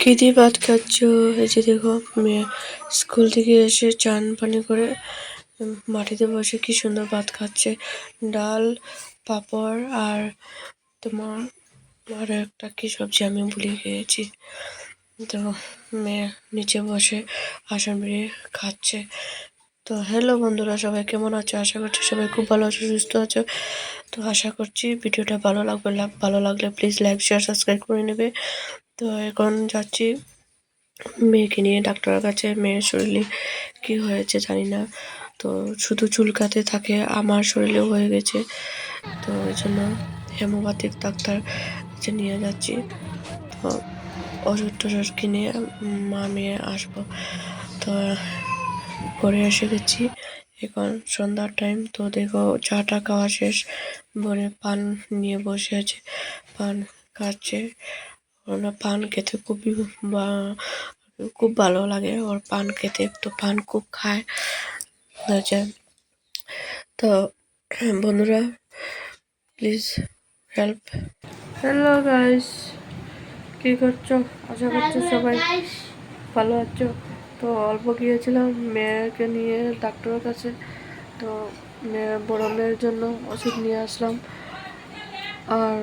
কি দিয়ে ভাত খাচ্ছ? এই যে দেখো, মেয়ে স্কুল থেকে এসে চান পানি করে মাটিতে বসে কি সুন্দর ভাত খাচ্ছে। ডাল, পাপড় আর তোমার, আর একটা কি সবজি আমি ভুলে গিয়েছি। তো মেয়ে নিচে বসে আসন বেরিয়ে খাচ্ছে। তো হ্যালো বন্ধুরা, সবাই কেমন আছো? আশা করছি সবাই খুব ভালো আছো, সুস্থ আছো। তো আশা করছি ভিডিওটা ভালো লাগবে ভালো লাগলে প্লিজ লাইক শেয়ার সাবস্ক্রাইব করে নেবে। তো এখন যাচ্ছি মেয়েকে নিয়ে ডাক্তারের কাছে। মেয়ের শরীরে কি হয়েছে জানি না। তো শুধু চুলকাতে থাকে, আমার শরীরেও হয়ে গেছে। তো ওই জন্য হেমোপ্যাথিক ডাক্তার কাছে নিয়ে যাচ্ছি। তো ওষুধ টষুধ কিনে মা মেয়ে আসব। তো করে এসে গেছি। এখন সন্ধ্যার টাইম তো দেখো চাটা খাওয়া শেষ। বনে পান নিয়ে বসে আছে, পান খাচ্ছে। ওনার পান খেতে খুবই বা- খুব ভালো লাগে। ওর পান খেতে তো পান খুব খায়। হচ্ছে তো বন্ধুরা প্লিজ হেল্প হ্যালো গাইস কি করছ? আশা করছ সবাই ভালো আছো। তো অল্প গিয়েছিলাম মেয়েকে নিয়ে ডাক্তারের কাছে। তো মেয়ে বড় মেয়ের জন্য ওষুধ নিয়ে আসলাম। আর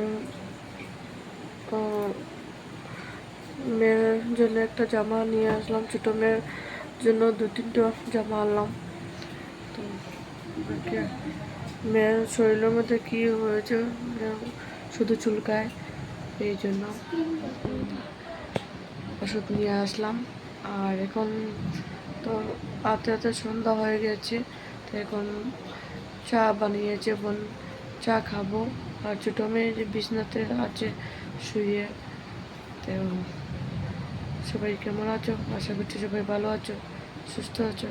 মেয়ের জন্য একটা জামা নিয়ে আসলাম, ছোটো মেয়ের জন্য দু তিনটা জামা আনলাম। তো মেয়ের শরীরের মধ্যে কি হয়েছে শুধু চুলকায়, এই জন্য ওষুধ নিয়ে আসলাম। আর এখন তো হাতে হাতে সন্ধ্যা হয়ে গেছে, তো এখন চা বানিয়েছে বোন চা খাব। আর ছোটো মেয়ে যে বিছনাতে আছে শুয়ে, তো সবাই কেমন আছো? আশা করছি সবাই ভালো আছো, সুস্থ আছো।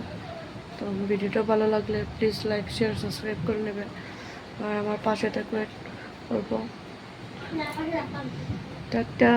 তো ভিডিওটা ভালো লাগলে প্লিজ লাইক শেয়ার সাবস্ক্রাইব করে নেবেন। আর আমার পাশে থাকবে করব টাটা।